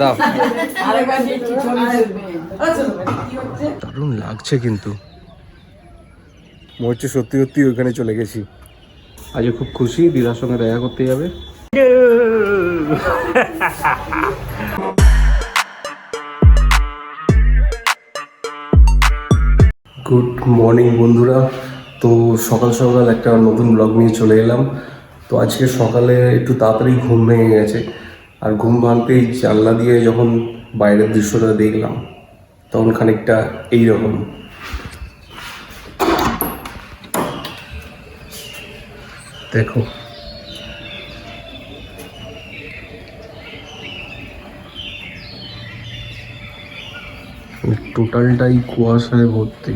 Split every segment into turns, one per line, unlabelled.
দাও। দারুণ লাগছে কিন্তু। মনে হচ্ছে সত্যি সত্যি ওইখানে চলে গেছি। আজ খুব খুশি দিদার সঙ্গে দেখা করতে যাবে। গুড মর্নিং বন্ধুরা। তো সকাল সকাল একটা নতুন ব্লগ নিয়ে চলে এলাম। তো আজকে সকালে একটু তাড়াতাড়ি ঘুম ভেঙে গেছে। আর ঘুম ভাঙতেই জানলা দিয়ে যখন বাইরের দৃশ্যটা দেখলাম, তখন খানিকটা এইরকম। দেখো। টোটালটাই কুয়াশায় ভর্তি।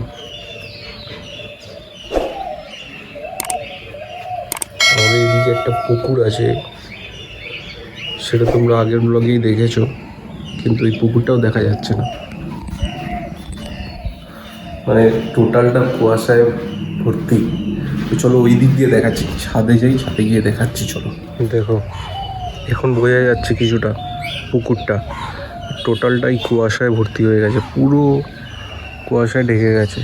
আমাদের এদিকে একটা পুকুর আছে। সেটা তোমরা আগের ব্লগেই দেখেছ কিন্তু এই পুকুরটাও দেখা যাচ্ছে না। মানে টোটালটা কুয়াশায় ভর্তি। তো চলো ওই দিক দিয়ে দেখাচ্ছি ছাদে যাই ছাদে গিয়ে দেখাচ্ছি চলো। দেখো এখন বোঝা যাচ্ছে কিছুটা পুকুরটা। টোটালটাই কুয়াশায় ভর্তি হয়ে গেছে পুরো কুয়াশায় ঢেকে গেছে।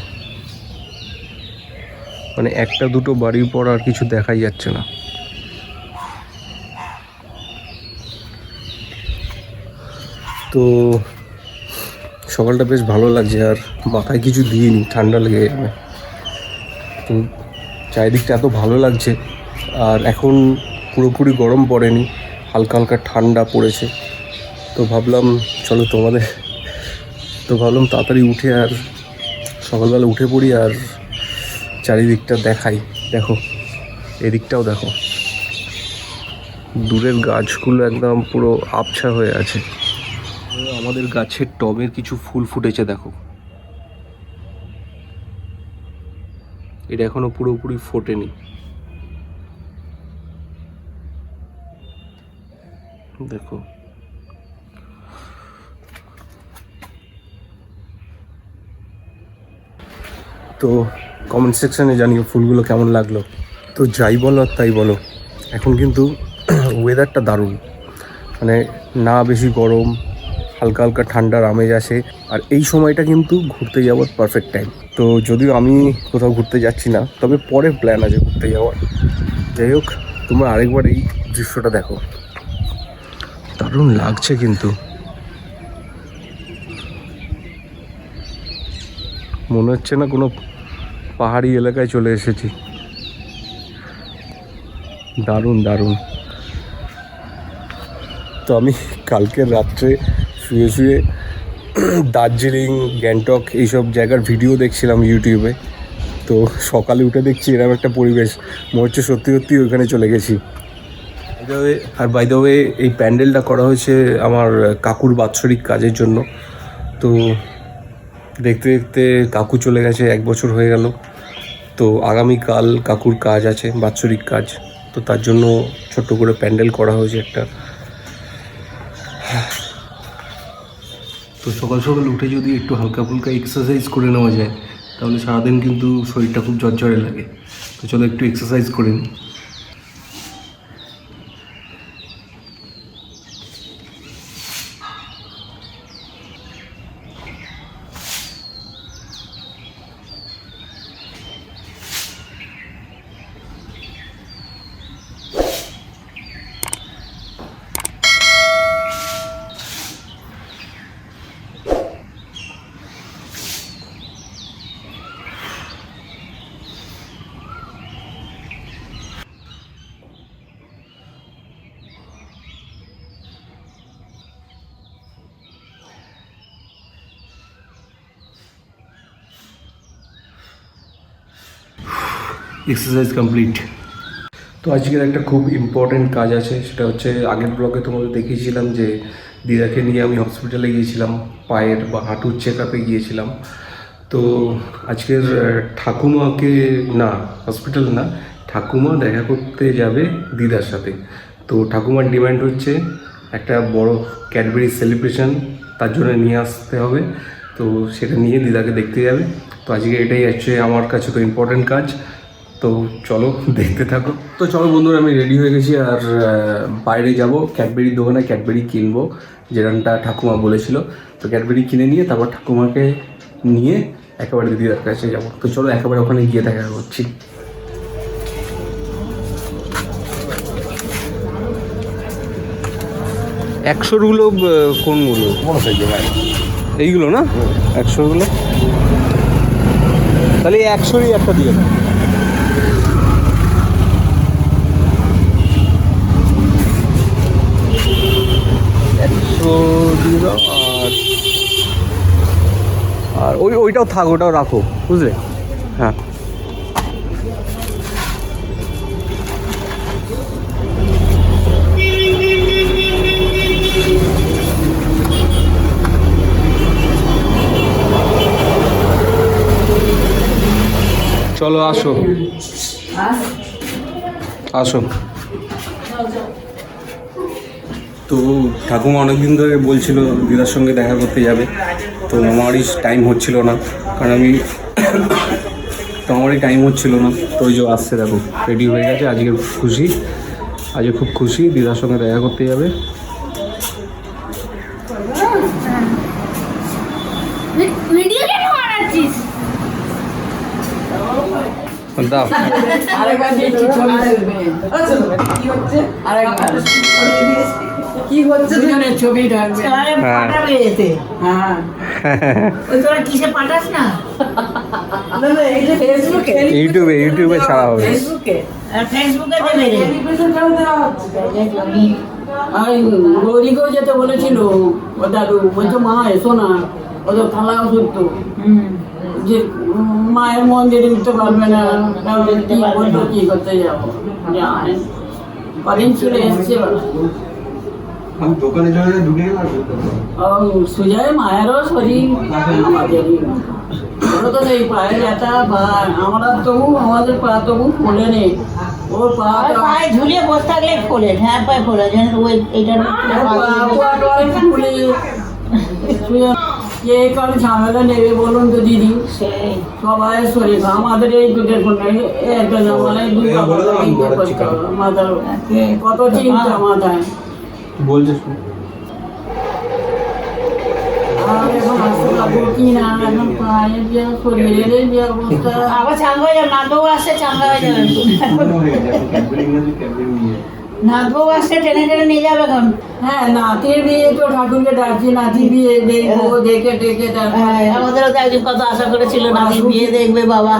মানে একটা দুটো বাড়ির পর আর কিছু দেখাই যাচ্ছে না। তো সকালটা বেশ ভালো লাগছে আর মাথায় কিছু দিইনি, ঠান্ডা লেগে যাবে। তো চারিদিকটা এত ভালো লাগছে আর এখন পুরোপুরি গরম পড়েনি, হালকা হালকা ঠান্ডা পড়েছে। তো ভাবলাম, চলো তোমাদের, তো ভাবলাম তাড়াতাড়ি উঠে আর সকালবেলা উঠে পড়ি আর চারিদিকটা দেখাই। দেখো, এদিকটাও দেখো। দূরের গাছগুলো একদম পুরো আবছা হয়ে আছে। আমাদের গাছের টবের কিছু ফুল ফুটেছে, দেখো। এটা এখনও পুরোপুরি ফোটেনি। দেখো। তো কমেন্ট সেকশনে জানিও ফুলগুলো কেমন লাগল। তো যাই বলো আর তাই বলো। এখন কিন্তু ওয়েদারটা দারুণ। মানে না বেশি গরম হালকা হালকা ঠান্ডার আমেজ আসে। আর এই সময়টা কিন্তু ঘুরতে যাওয়ার পারফেক্ট টাইম তো যদিও আমি কোথাও ঘুরতে যাচ্ছি না, তবে পরে প্ল্যান আছে ঘুরতে যাওয়ার। যাই হোক, তোমরা আরেকবার এই দৃশ্যটা দেখো। দারুণ লাগছে কিন্তু। মনে হচ্ছে না কোনো পাহাড়ি এলাকায় চলে এসেছি। দারুণ দারুণ। তো আমি কালকে রাত্রে শুয়ে শুয়ে দার্জিলিং, গ্যাংটক এইসব জায়গার ভিডিও দেখছিলাম ইউটিউবে। তো সকালে উঠে দেখছি এরকম একটা পরিবেশ। মনে হচ্ছে সত্যি সত্যি ওইখানে চলে গেছি। আর বাই দ্য ওয়ে এই প্যান্ডেলটা করা হয়েছে আমার কাকুর বাৎসরিক কাজের জন্য। তো দেখতে দেখতে কাকু চলে গেছে, এক বছর হয়ে গেল। তো আগামীকাল কাকুর কাজ আছে, বাৎসরিক কাজ। তো তার জন্য ছোট্ট করে প্যান্ডেল করা হয়েছে একটা। তো সকাল সকাল উঠে যদি একটু হালকা ফুলকা এক্সারসাইজ করে নেওয়া যায়, তাহলে সারাদিন কিন্তু শরীরটা খুব জর্জরে লাগে। তো চলো একটু এক্সারসাইজ করে নিই এক্সারসাইজ কমপ্লিট তো আজকের একটা খুব ইম্পর্টেন্ট কাজ আছে, সেটা হচ্ছে আগের ব্লগে তোমাদের দেখিয়েছিলাম যে দিদাকে নিয়ে আমি হসপিটালে গিয়েছিলাম, পায়ের বা হাঁটুর চেক আপে গিয়েছিলাম। তো আজকের ঠাকুমাকে, না হসপিটাল না, ঠাকুমা দেখা করতে যাবে দিদার সাথে। তো ঠাকুমার ডিমান্ড হচ্ছে একটা বড় ক্যাডবেরি সেলিব্রেশন তার জন্য নিয়ে আসতে হবে। তো সেটা নিয়ে দিদাকে দেখতে যাবে। তো আজকে এটাই হচ্ছে আমার কাছে তো ইম্পর্টেন্ট কাজ। তো চলো দেখতে থাকো। তো চলো বন্ধুরা আমি রেডি হয়ে গেছি আর বাইরে যাব। ক্যাডবেরির দোকানে ক্যাডবেরি কিনবো যেরকমটা ঠাকুমা বলেছিল। তো ক্যাডবেরি কিনে নিয়ে তারপর ঠাকুমাকে নিয়ে একেবারে দিদিদার কাছে যাব। তো চলো একেবারে ওখানে গিয়ে দেখা করছি। একশোরগুলো কোনগুলো এইগুলো না? একশোগুলো তাহলে একশোরই একটা দিয়ে দাও। একশো দিয়ে দাও আর আর ওই ওইটাও থাক ওটাও রাখো বুঝলে? হ্যাঁ। চলো আসো। আসো। তো ঠাকুমা অনেকদিন ধরে বলছিল, দিদার সঙ্গে দেখা করতে যাবে। তো আমারই টাইম হচ্ছিল না, কারণ আমি তো আমারই টাইম হচ্ছিল না। তো ওই যে আসছে দেখো রেডি হয়ে গেছে, আজকে খুশি, আজকে খুব খুশি, দিদার সঙ্গে দেখা করতে যাবে। দাও।
আরেকবার। কি হচ্ছে দুজনের ছবি ঢাকবে
হ্যাঁ।
পাঠাবে এতে
হ্যাঁ।
ওই তোরা কিসে পাঠাস না?
ইউটিউবে ইউটিউবে ছাড়া হবে।
ফেসবুকে
ফেসবুকে দেবে।
আর গৌরীকেও যেতে বলেছিল। ও দাদু বলছে মা এসো না। ও তো খালা ওষুধ যে মায়ের মন্দিরে উঠতে পারবে না তাহলে কি করতে যাব? জানে কদিন চলে এসছে
আমি দোকানে চলে ঢুকে
ও সুজয় মায়েরও শরীর আমাদেরই ওরা তো সেই পায়ে ব্যথা বা আমরা তবু আমাদের পা তবু খুলে নেই ওর পা
আর পায়ে ঝুলিয়ে বসে থাকলে ফোলে হ্যাঁ পায়ে ফোলে যেন ওই এইটার
খুলে সুজয় কে কারও ঝামেলা নেবে বলুন তো দিদি
সেই
সবাই শরীর আমাদের এই তো দেখুন এই একটা জামালায় দুই মাথার কত চিন্তা মাথায়
বলছে
আবার চাঙ্গা হয়ে যাবে নাথবাবু আসছে চাঙ্গা হয়ে যাবে। নাথবাবু আসছে টেনে টেনে নিয়ে যাবে এখন।
হ্যাঁ নাতির বিয়ে তো ঠাকুরকে ডাকছি নাতি বিয়ে দেখব দেখে দেখে
হ্যাঁ, আমাদেরও তো একদিন কত আশা করেছিল নাতি বিয়ে দেখবে বাবা।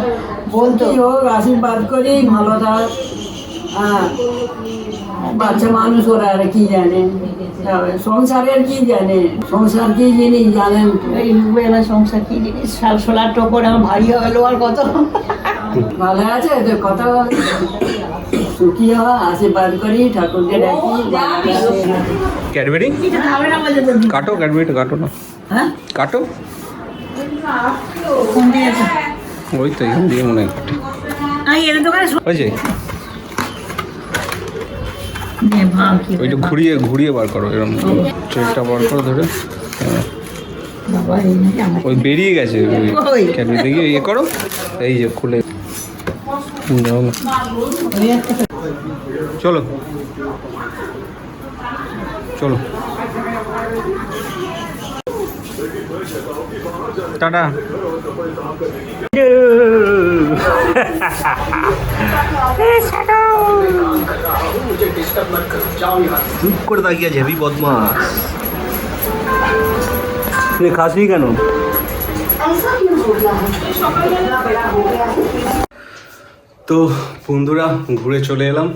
বলতো?
হোক আশীর্বাদ করি ভালো থাক হ্যাঁ বাচ্চা মানুষ ওরা আর কি জানে? সংসারের কি জানে? সংসার কি জিনিস জানেন
এই এবার সংসার কি জিনিস? শাল সোলার টোপর এখন ভারী হলো আর কত?
ভালো আছে তো কথা বল। সুখী হওয়া আশীর্বাদ করি ঠাকুরকে ডাকি
ক্যাডবেরি? কাটো ক্যাডবেরিটা কাটো না।
হ্যাঁ?
কাটো? ওই তো এখান দিয়ে মনে হয় ওই যে। ওইটা ঘুরিয়ে ঘুরিয়ে বার করো এরকম ট্রেনটা বার করো ধরে। হ্যাঁ। ওই বেরিয়ে গেছে
ওই।
ক্যাডবেরি দেখি ইয়ে করো। এই যে খুলে। চলো। চলো। টাটা। চুপ করে তাকিয়ে আছে খাসনি কেন তো বন্ধুরা, ঘুরে চলে এলাম।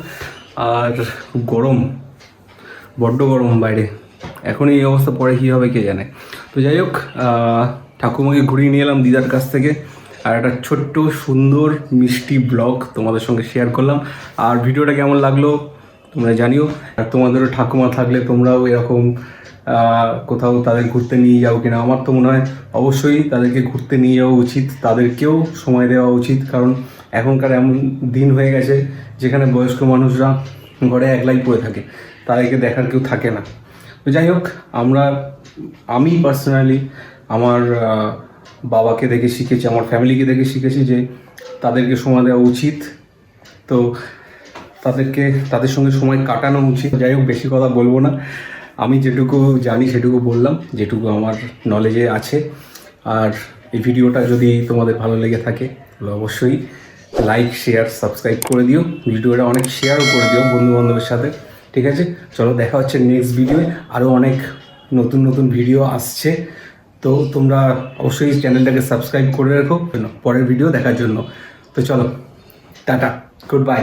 আর গরম, বড্ড গরম বাইরে। এখন এই অবস্থা, পরে কী হবে কে জানে। তো যাই হোক ঠাকুমাকে ঘুরিয়ে নিয়ে এলাম দিদার কাছ থেকে। আর একটা ছোট্ট, সুন্দর, মিষ্টি ব্লগ তোমাদের সঙ্গে শেয়ার করলাম। আর ভিডিওটা কেমন লাগল? তোমরা জানিও। আর তোমাদেরও ঠাকুমা থাকলে তোমরাও এরকম কোথাও তাদের ঘুরতে নিয়ে যাও কিনা। আমার তো মনে হয় অবশ্যই তাদেরকে ঘুরতে নিয়ে যাওয়া উচিত। তাদেরকেও সময় দেওয়া উচিত। কারণ এখনকার এমন দিন হয়ে গেছে যেখানে বয়স্ক মানুষরা ঘরে একলাই পড়ে থাকে। তাদেরকে দেখার কেউ থাকে না। তো যাই হোক, আমরা, আমি পার্সোনালি আমার বাবাকে দেখে শিখেছি, আমার ফ্যামিলিকে দেখে শিখেছি যে তাদেরকে সময় দেওয়া উচিত। তো তাদেরকে, তাদের সঙ্গে সময় কাটানো উচিত। যাই হোক, বেশি কথা বলব না। আমি যেটুকু জানি, সেটুকু বললাম, যেটুকু আমার নলেজে আছে। আর এই ভিডিওটা যদি তোমাদের ভালো লেগে থাকে, তাহলে অবশ্যই লাইক শেয়ার সাবস্ক্রাইব করে দিও। ভিডিওটা অনেক শেয়ারও করে দিও বন্ধু বান্ধবের সাথে। ঠিক আছে? চলো, দেখা হচ্ছে নেক্সট ভিডিওয়ে আরও অনেক নতুন নতুন ভিডিও আসছে। তো তোমরা অবশ্যই চ্যানেলটাকে সাবস্ক্রাইব করে রাখো। পরের ভিডিও দেখার জন্য। তো চলো, টাটা গুড বাই